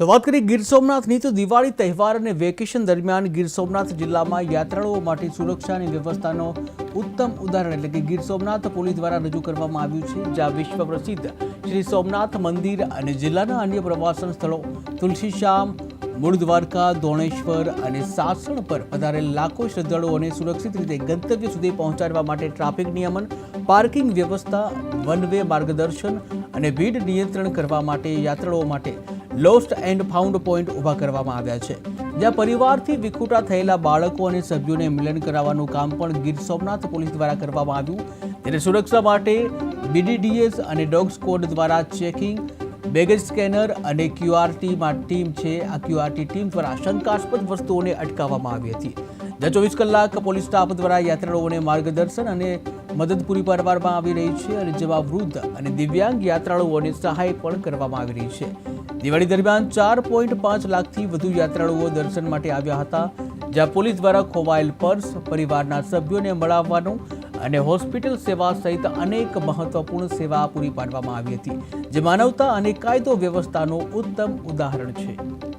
તો વાત કરીએ ગીર સોમનાથની, તો દિવાળી તહેવાર અને વેકેશન દરમિયાન ગીર સોમનાથ જિલ્લામાં યાત્રાળુઓ માટે સુરક્ષાની વ્યવસ્થાનો ઉત્તમ ઉદાહરણ એટલે કે ગીર સોમનાથ પોલીસ દ્વારા રજૂ કરવામાં આવ્યું છે, જ્યાં વિશ્વ પ્રસિદ્ધ શ્રી સોમનાથ મંદિર અને જિલ્લાના અન્ય પ્રવાસન સ્થળો તુલસીશ્યામ મૂળ દ્વારકા, ધોણેશ્વર અને સાસણ પર વધારે લાખો શ્રદ્ધાળુઓને સુરક્ષિત રીતે ગંતવ્ય સુધી પહોંચાડવા માટે ટ્રાફિક નિયમન, પાર્કિંગ વ્યવસ્થા વન વે માર્ગદર્શન અને ભીડ નિયંત્રણ કરવા માટે, યાત્રાળુઓ માટે લોસ્ટ એન્ડ ફાઉન્ડ પોઈન્ટ ઊભા કરવામાં આવ્યા છે. જ્યાં પરિવારથી વિખૂટા થયેલા બાળકો અને સભ્યોને મિલન કરાવવાનું કામ પણ ગીર સોમનાથ પોલીસ દ્વારા કરવામાં આવ્યું. ત્યારે સુરક્ષા માટે બીડીડીએસ અને ડોગ સ્કોડ દ્વારા ચેકિંગ, બેગેજ સ્કેનર અને ક્યુઆરટી ટીમ છે. આ ક્યુઆરટી ટીમ દ્વારા શંકાસ્પદ વસ્તુઓને અટકાવવામાં આવી હતી. દર ચોવીસ કલાક પોલીસ સ્ટાફ દ્વારા યાત્રાળુઓને માર્ગદર્શન અને મદદ પૂરી પાડવામાં આવી રહી છે અને જેમાં વૃદ્ધ અને દિવ્યાંગ યાત્રાળુઓને સહાય પણ કરવામાં આવી રહી છે. દિવાળી દરમિયાન ચાર પોઈન્ટ પાંચ લાખથી વધુ યાત્રાળુઓ દર્શન માટે આવ્યા હતા, જ્યાં પોલીસ દ્વારા ખોવાયેલ પર્સ, પરિવારના સભ્યોને મળાવવાનું અને હોસ્પિટલ સેવા સહિત અનેક મહત્વપૂર્ણ સેવા પૂરી પાડવામાં આવી હતી. જે માનવતા અને કાયદો વ્યવસ્થાનું ઉત્તમ ઉદાહરણ છે.